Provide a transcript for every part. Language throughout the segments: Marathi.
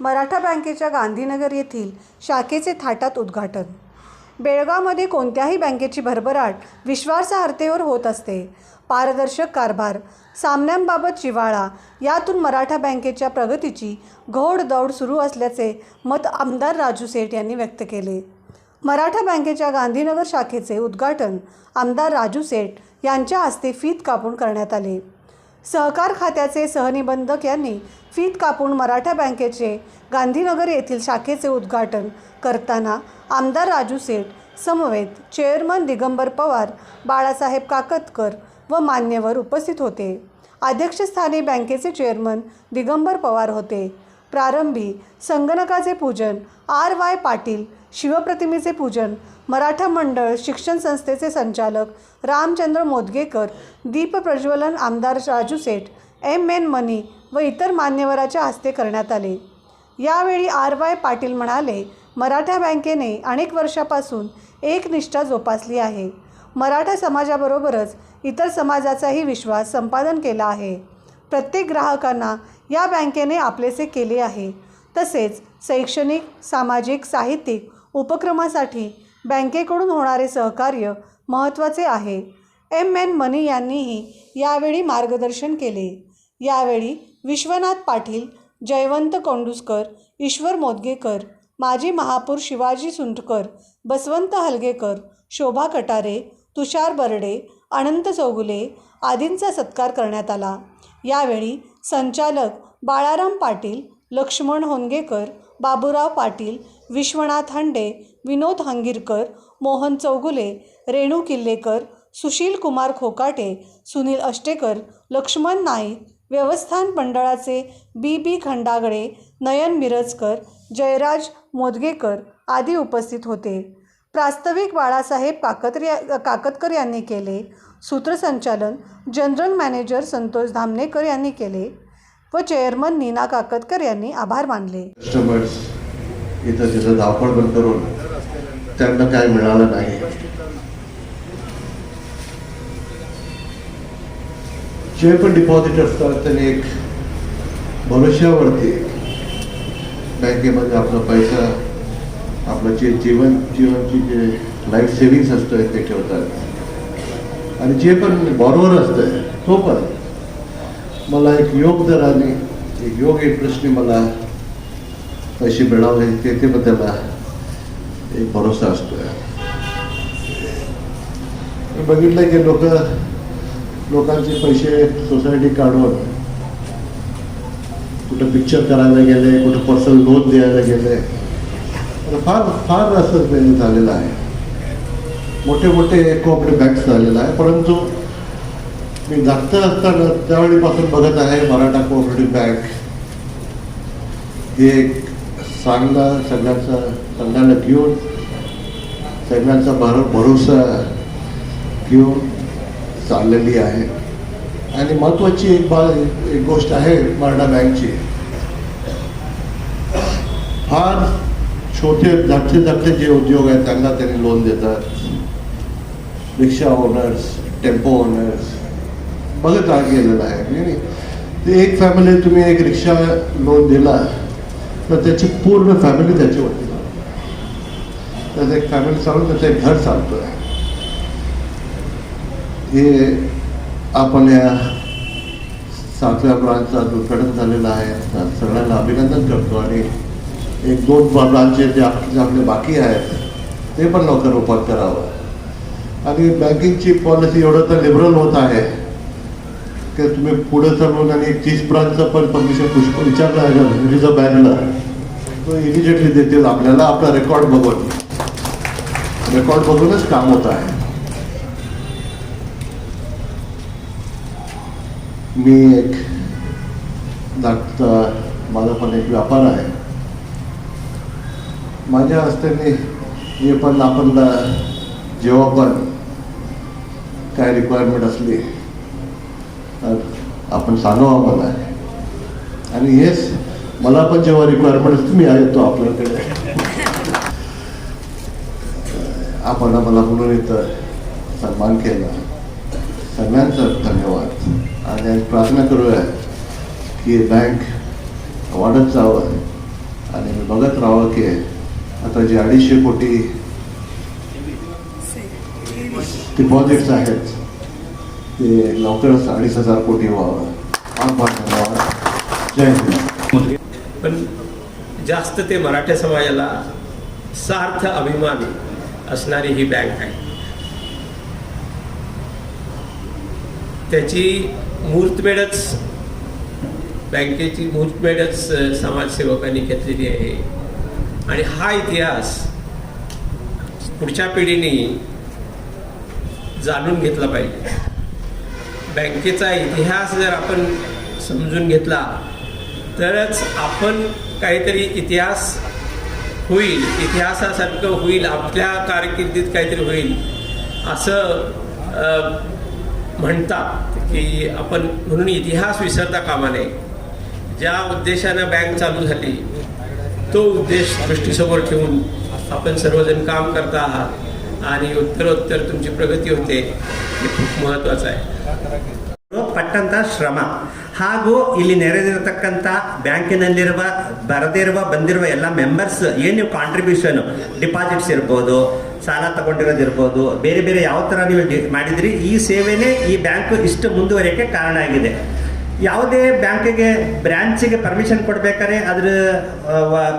मराठा बँकेच्या गांधीनगर येथील शाखेचे थाटात उद्घाटन. बेळगावमध्ये कोणत्याही बँकेची भरभराट विश्वासार्हतेवर होत असते. पारदर्शक कारभार सामन्यांबाबत जिव्हाळा यातून मराठा बँकेच्या प्रगतीची घोडदौड सुरू असल्याचे मत आमदार राजू सेठ यांनी व्यक्त केले. मराठा बँकेच्या गांधीनगर शाखेचे उद्घाटन आमदार राजू सेठ यांच्या हस्ते फीत कापून करण्यात आले. सहकार खात्याचे सहनिबंधक यांनी फीत कापून मराठा बँकेचे गांधीनगर येथील शाखेचे उद्घाटन करताना आमदार राजू सेठ समवेत चेअरमन दिगंबर पवार बाळासाहेब काकतकर व मान्यवर उपस्थित होते. अध्यक्षस्थानी बँकेचे चेअरमन दिगंबर पवार होते. प्रारंभी संगणकाचे पूजन आर वाय पाटील शिवप्रतिमेचे पूजन मराठा मंडळ शिक्षण संस्थेचे संचालक रामचंद्र मोदगेकर दीप प्रज्वलन आमदार राजू सेठ एम एन मनी व इतर मान्यवराच्या हस्ते करण्यात आले. यावेळी आर वाय पाटील म्हणाले मराठा बँकेने अनेक वर्षापासून एक निष्ठा जोपासली आहे. मराठा समाजाबरोबरच इतर समाजाचाही विश्वास संपादन केला आहे. प्रत्येक ग्राहकांना या बँकेने आपलेसे केले आहे. तसेच शैक्षणिक सामाजिक साहित्यिक उपक्रमासाठी बँकेकडून होणारे सहकार्य महत्त्वाचे आहे. एम. एन. मनी यांनीही यावेळी मार्गदर्शन केले. यावेळी विश्वनाथ पाटील जयवंत कोंडुसकर ईश्वर मोदगेकर माजी महापौर शिवाजी सुंटकर बसवंत हलगेकर शोभा कटारे तुषार बर्डे अनंत चौगुले आदींचा सत्कार करण्यात आला. यावेळी संचालक बाळाराम पाटील लक्ष्मण होनगेकर बाबूराव पाटील विश्वनाथ हंडे विनोद हंगीरकर मोहन चौगुले रेणू किल्लेकर सुशील कुमार खोकाटे सुनील अष्टेकर लक्ष्मण नाईक व्यवस्थान मंडळाचे बी बी खंडागळे नयन मिरजकर जयराज मोदगेकर आदी उपस्थित होते. प्रास्ताविक बाळासाहेब काकत्र काकतकर यांनी केले. सूत्रसंचालन जनरल मॅनेजर संतोष धामणेकर यांनी केले व चेअरमन नीना काकतकर यांनी आभार मानले. कस्टमर्स इथं तिथं धावपळ करून त्यांना काय मिळालं नाही. जे पण डिपॉझिट असतात त्यांनी एक भविष्यावरती बँकेमध्ये आपला पैसा आपलं जे जीवन जीवनची जे लाईफ सेविंग्स असतं ते ठेवतात. आणि जे पण बॉरोवर असतं तो पण. मला एक योग दराने एक योग इंटरेस्टने मला पैसे मिळावे ते ते पण त्याला एक भरोसा असतो मी बघितलं की लोक लोकांचे पैसे सोसायटी काढून कुठं पिक्चर करायला गेले कुठं पर्सनल लोन द्यायला गेले. फार फार असं ते झालेलं आहे. मोठे मोठे कोऑपरेटिव्ह बँक्स झालेलं आहे. परंतु मी जास्त असताना त्यावेळीपासून बघत आहे मराठा कोऑपरेटिव्ह बँक हे एक चांगला सगळ्यांचा सगळ्यांना घेऊन सगळ्यांचा भर भरोसा घेऊन चाललेली आहे. आणि महत्त्वाची एक बा एक गोष्ट आहे मराठा बँकची. फार छोटे धाकटे धाकटे जे उद्योग आहेत त्यांना त्यांनी लोन देतात. रिक्षा ओनर्स टेम्पो ओनर्स बघत गेलेलं आहे. ते एक फॅमिली तुम्ही एक रिक्षा लोन दिला. तर त्याची पूर्ण फॅमिली त्याच्यावरती त्याचं एक फॅमिली चालून त्याचं एक घर चालतोय. हे आपण या सातव्या ब्रांचचा दुर्घटन झालेला आहे सगळ्यांना अभिनंदन करतो. आणि एक दोन ब्रांचचे जे जे आपले बाकी आहेत ते पण लवकर ओपन करावं. आणि बँकिंगची पॉलिसी एवढं तर लिबरल होत आहे की तुम्ही पुढे चालून आणि तीस ब्रांचचं पण परमिशन पुष्प विचारलं आहे का रिझर्व्ह बँकला तो इमिजिएटली देतील आपल्याला आपला रेकॉर्ड बघून. रेकॉर्ड बघूनच काम होत आहे. मी एक धाकटा माझा पण एक व्यापार आहे. माझ्या हस्ते मी हे पण आपण जेव्हा पण काय रिक्वायरमेंट असली तर आपण सांगावं मला. आणि हेच मला पण जेव्हा रिक्वायरमेंट असते मी येतो आपल्याकडे. आपण मला म्हणून इथं सन्मान केला. सगळ्यांचा धन्यवाद. आणि प्रार्थना करूया की बँक वाढत जावं. आणि बघत राहावं की आता जे अडीचशे कोटी डिपॉझिट्स आहेत ते लवकरच अडीच हजार कोटी व्हावं. हा जय हिंद. पण जास्त ते मराठा समाजाला सार्थ अभिमान असणारी ही बँक आहे. त्याची मूर्तमेढच बँकेची मूर्तमेढच समाजसेवकांनी घेतलेली आहे. आणि हा इतिहास पुढच्या पिढीने जाणून घेतला पाहिजे. बँकेचा इतिहास जर आपण समजून घेतला तरच आपण काहीतरी इतिहास होईल इतिहासासारखं होईल आपल्या कारकिर्दीत काहीतरी होईल असं म्हणतात की आपण म्हणून इतिहास विसरता कामा नये. ज्या उद्देशानं बँक चालू झाली तो उद्देश दृष्टीसमोर ठेवून आपण सर्वजण काम करता आहात आणि उत्तरोत्तर तुमची प्रगती होते हे खूप महत्त्वाचं आहे. ಪಟ್ಟಂತ ಶ್ರಮ. ಹಾಗೂ ಇಲ್ಲಿ ನೆರೆದಿರತಕ್ಕಂಥ ಬ್ಯಾಂಕಿನಲ್ಲಿರುವ, ಬರದಿರುವ, ಬಂದಿರುವ ಎಲ್ಲ ಮೆಂಬರ್ಸ್ ಏನು ಕಾಂಟ್ರಿಬ್ಯೂಷನ್ ಡಿಪಾಸಿಟ್ಸ್ ಇರ್ಬೋದು, ಸಾಲ ತಗೊಂಡಿರೋದಿರ್ಬೋದು, ಬೇರೆ ಬೇರೆ ಯಾವ ಥರ ನೀವು ಮಾಡಿದ್ರಿ, ಈ ಸೇವೆನೇ ಈ ಬ್ಯಾಂಕ್ ಇಷ್ಟು ಮುಂದುವರಿಯೋಕ್ಕೆ ಕಾರಣ ಆಗಿದೆ. ಯಾವುದೇ ಬ್ಯಾಂಕಿಗೆ ಬ್ರಾಂಚಿಗೆ ಪರ್ಮಿಷನ್ ಕೊಡಬೇಕಾದ್ರೆ ಅದರ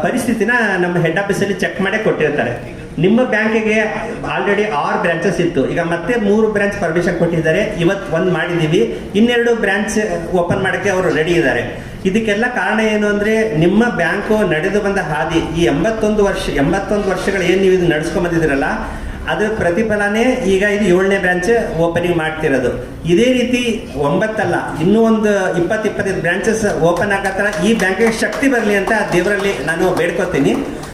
ಪರಿಸ್ಥಿತಿನ ನಮ್ಮ ಹೆಡ್ ಆಫೀಸಲ್ಲಿ ಚೆಕ್ ಮಾಡೇ ಕೊಟ್ಟಿರ್ತಾರೆ. ನಿಮ್ಮ ಬ್ಯಾಂಕಿಗೆ ಆಲ್ರೆಡಿ ಆರು ಬ್ರಾಂಚಸ್ ಇತ್ತು. ಈಗ ಮತ್ತೆ ಮೂರು ಬ್ರಾಂಚ್ ಪರ್ಮಿಷನ್ ಕೊಟ್ಟಿದ್ದಾರೆ. ಇವತ್ತು ಒಂದು ಮಾಡಿದ್ದೀವಿ. ಇನ್ನೆರಡು ಬ್ರಾಂಚ್ ಓಪನ್ ಮಾಡೋಕ್ಕೆ ಅವರು ರೆಡಿ ಇದ್ದಾರೆ. ಇದಕ್ಕೆಲ್ಲ ಕಾರಣ ಏನು ಅಂದರೆ ನಿಮ್ಮ ಬ್ಯಾಂಕು ನಡೆದು ಬಂದ ಹಾದಿ, ಈ ಎಂಬತ್ತೊಂದು ವರ್ಷ, ಎಂಬತ್ತೊಂದು ವರ್ಷಗಳು ಏನು ನೀವು ಇದು ನಡೆಸ್ಕೊಂಬಂದಿದ್ದೀರಲ್ಲ ಅದರ ಪ್ರತಿಫಲನೇ ಈಗ ಇದು ಏಳನೇ ಬ್ರಾಂಚ್ ಓಪನಿಂಗ್ ಮಾಡ್ತಿರೋದು. ಇದೇ ರೀತಿ ಒಂಬತ್ತಲ್ಲ, ಇನ್ನೂ ಒಂದು ಇಪ್ಪತ್ತು ಇಪ್ಪತ್ತೈದು ಬ್ರಾಂಚಸ್ ಓಪನ್ ಆಗತ್ತರ ಈ ಬ್ಯಾಂಕಿಗೆ ಶಕ್ತಿ ಬರಲಿ ಅಂತ ದೇವರಲ್ಲಿ ನಾನು ಬೇಡ್ಕೋತೀನಿ.